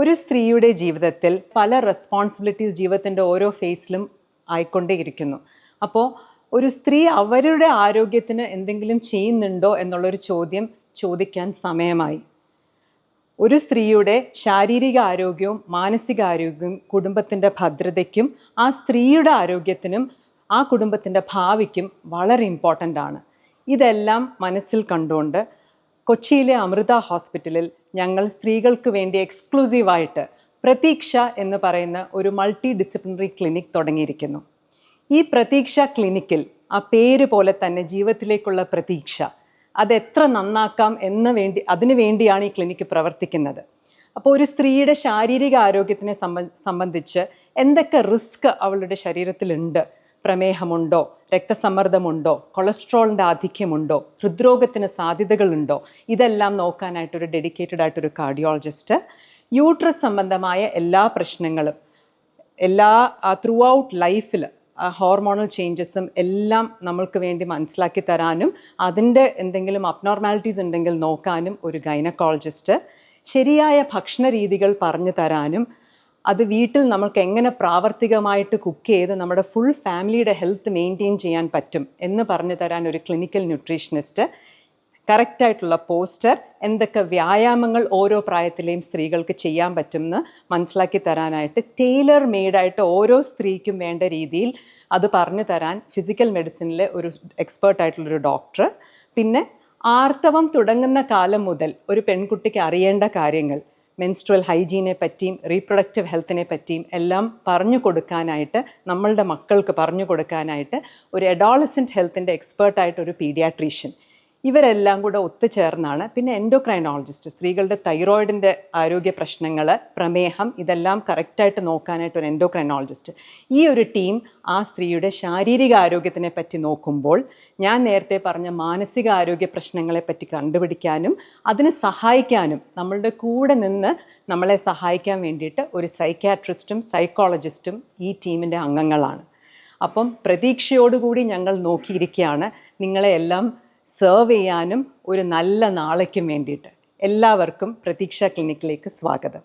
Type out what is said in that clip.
ഒരു സ്ത്രീയുടെ ജീവിതത്തിൽ പല റെസ്പോൺസിബിലിറ്റീസ് ജീവിതത്തിന്റെ ഓരോ ഫേസിലും ആയിക്കൊണ്ടേയിരിക്കുന്നു. അപ്പോൾ ഒരു സ്ത്രീ അവരുടെ ആരോഗ്യത്തിന് എന്തെങ്കിലും ചെയ്യുന്നുണ്ടോ എന്നുള്ളൊരു ചോദ്യം ചോദിക്കാൻ സമയമായി. ഒരു സ്ത്രീയുടെ ശാരീരിക ആരോഗ്യവും മാനസിക ആരോഗ്യവും കുടുംബത്തിന്റെ ഭദ്രതയ്ക്കും ആ സ്ത്രീയുടെ ആരോഗ്യത്തിനും ആ കുടുംബത്തിന്റെ ഭാവിക്കും വളരെ ഇമ്പോർട്ടന്റ് ആണ്. ഇതെല്ലാം മനസ്സിൽ കണ്ടുകൊണ്ട് കൊച്ചിയിലെ അമൃത ഹോസ്പിറ്റലിൽ ഞങ്ങൾ സ്ത്രീകൾക്ക് വേണ്ടി എക്സ്ക്ലൂസീവായിട്ട് പ്രതീക്ഷ എന്ന് പറയുന്ന ഒരു മൾട്ടി ഡിസിപ്ലിനറി ക്ലിനിക് തുടങ്ങിയിരിക്കുന്നു. ഈ പ്രതീക്ഷ ക്ലിനിക്കിൽ ആ പേര് പോലെ തന്നെ ജീവിതത്തിലേക്കുള്ള പ്രതീക്ഷ അത് എത്ര നന്നാക്കാം എന്ന് വേണ്ടി അതിനു വേണ്ടിയാണ് ഈ ക്ലിനിക്ക് പ്രവർത്തിക്കുന്നത്. അപ്പോൾ ഒരു സ്ത്രീയുടെ ശാരീരിക ആരോഗ്യത്തിനെ സംബന്ധിച്ച് എന്തൊക്കെ റിസ്ക് അവളുടെ ശരീരത്തിലുണ്ട് പ്രമേഹമുണ്ടോ? രക്തസമ്മർദ്ദമുണ്ടോ? കൊളസ്ട്രോളിന്റെ ആധിക്യമുണ്ടോ? ഹൃദ്രോഗത്തിന് സാധ്യതകളുണ്ടോ? ഇതെല്ലാം നോക്കാനായിട്ടൊരു ഡെഡിക്കേറ്റഡ് ആയിട്ടൊരു കാർഡിയോളജിസ്റ്റ് യൂട്രസ് സംബന്ധമായ എല്ലാ പ്രശ്നങ്ങളും എല്ലാ ത്രൂ ഔട്ട് ലൈഫിൽ ഹോർമോണൽ ചേഞ്ചസും എല്ലാം നമ്മൾക്ക് വേണ്ടി മനസ്സിലാക്കി തരാനും അതിന്റെ എന്തെങ്കിലും അബ്നോർമാലിറ്റീസ് ഉണ്ടെങ്കിൽ നോക്കാനും ഒരു ഗൈനക്കോളജിസ്റ്റ് ശരിയായ ഭക്ഷണ രീതികൾ പറഞ്ഞു തരാനും അത് വീട്ടിൽ നമുക്ക് എങ്ങനെ പ്രാവർത്തികമായിട്ട് കുക്ക് ചെയ്ത് നമ്മുടെ ഫുൾ ഫാമിലിയുടെ ഹെൽത്ത് മെയിന്റെയിൻ ചെയ്യാൻ പറ്റും എന്ന് പറഞ്ഞു തരാൻ ഒരു ക്ലിനിക്കൽ ന്യൂട്രീഷനിസ്റ്റ് കറക്റ്റായിട്ടുള്ള പോസ്റ്റർ എന്തൊക്കെ വ്യായാമങ്ങൾ ഓരോ പ്രായത്തിലെയും സ്ത്രീകൾക്ക് ചെയ്യാൻ പറ്റുമെന്ന് മനസ്സിലാക്കി തരാനായിട്ട് ടൈലർ മെയ്ഡായിട്ട് ഓരോ സ്ത്രീക്കും വേണ്ട രീതിയിൽ അത് പറഞ്ഞു തരാൻ ഫിസിക്കൽ മെഡിസിനിലെ ഒരു എക്സ്പേർട്ടായിട്ടുള്ളൊരു ഡോക്ടർ പിന്നെ ആർത്തവം തുടങ്ങുന്ന കാലം മുതൽ ഒരു പെൺകുട്ടിക്ക് അറിയേണ്ട കാര്യങ്ങൾ. മെൻസ്ട്രൽ ഹൈജീനെ പറ്റിയും റീപ്രൊഡക്റ്റീവ് ഹെൽത്തിനെ പറ്റിയും എല്ലാം പറഞ്ഞു കൊടുക്കാനായിട്ട് നമ്മളുടെ മക്കൾക്ക് പറഞ്ഞു കൊടുക്കാനായിട്ട് ഒരു അഡോളസെന്റ് ഹെൽത്തിന്റെ എക്സ്പേർട്ടായിട്ട് ഒരു പീഡിയാട്രീഷ്യൻ ഇവരെല്ലാം കൂടെ ഒത്തുചേർന്നാണ് പിന്നെ എൻഡോക്രൈനോളജിസ്റ്റ് സ്ത്രീകളുടെ തൈറോയിഡിന്റെ ആരോഗ്യ പ്രശ്നങ്ങൾ പ്രമേഹം ഇതെല്ലാം കറക്റ്റായിട്ട് നോക്കാനായിട്ട് ഒരു എൻഡോക്രൈനോളജിസ്റ്റ് ഈ ഒരു ടീം ആ സ്ത്രീയുടെ ശാരീരിക ആരോഗ്യത്തിനെ പറ്റി നോക്കുമ്പോൾ ഞാൻ നേരത്തെ പറഞ്ഞ മാനസിക ആരോഗ്യ പ്രശ്നങ്ങളെ പറ്റി കണ്ടുപിടിക്കാനും അതിന് സഹായിക്കാനും നമ്മളുടെ കൂടെ നിന്ന് നമ്മളെ സഹായിക്കാൻ വേണ്ടിയിട്ട് ഒരു സൈക്യാട്രിസ്റ്റും സൈക്കോളജിസ്റ്റും ഈ ടീമിന്റെ അംഗങ്ങളാണ്. അപ്പം പ്രതീക്ഷയോടുകൂടി ഞങ്ങൾ നോക്കിയിരിക്കുകയാണ് നിങ്ങളെ എല്ലാം സെർവ് ചെയ്യാനും ഒരു നല്ല നാളേക്കും വേണ്ടിയിട്ട് എല്ലാവർക്കും പ്രതീക്ഷ ക്ലിനിക്കിലേക്ക് സ്വാഗതം.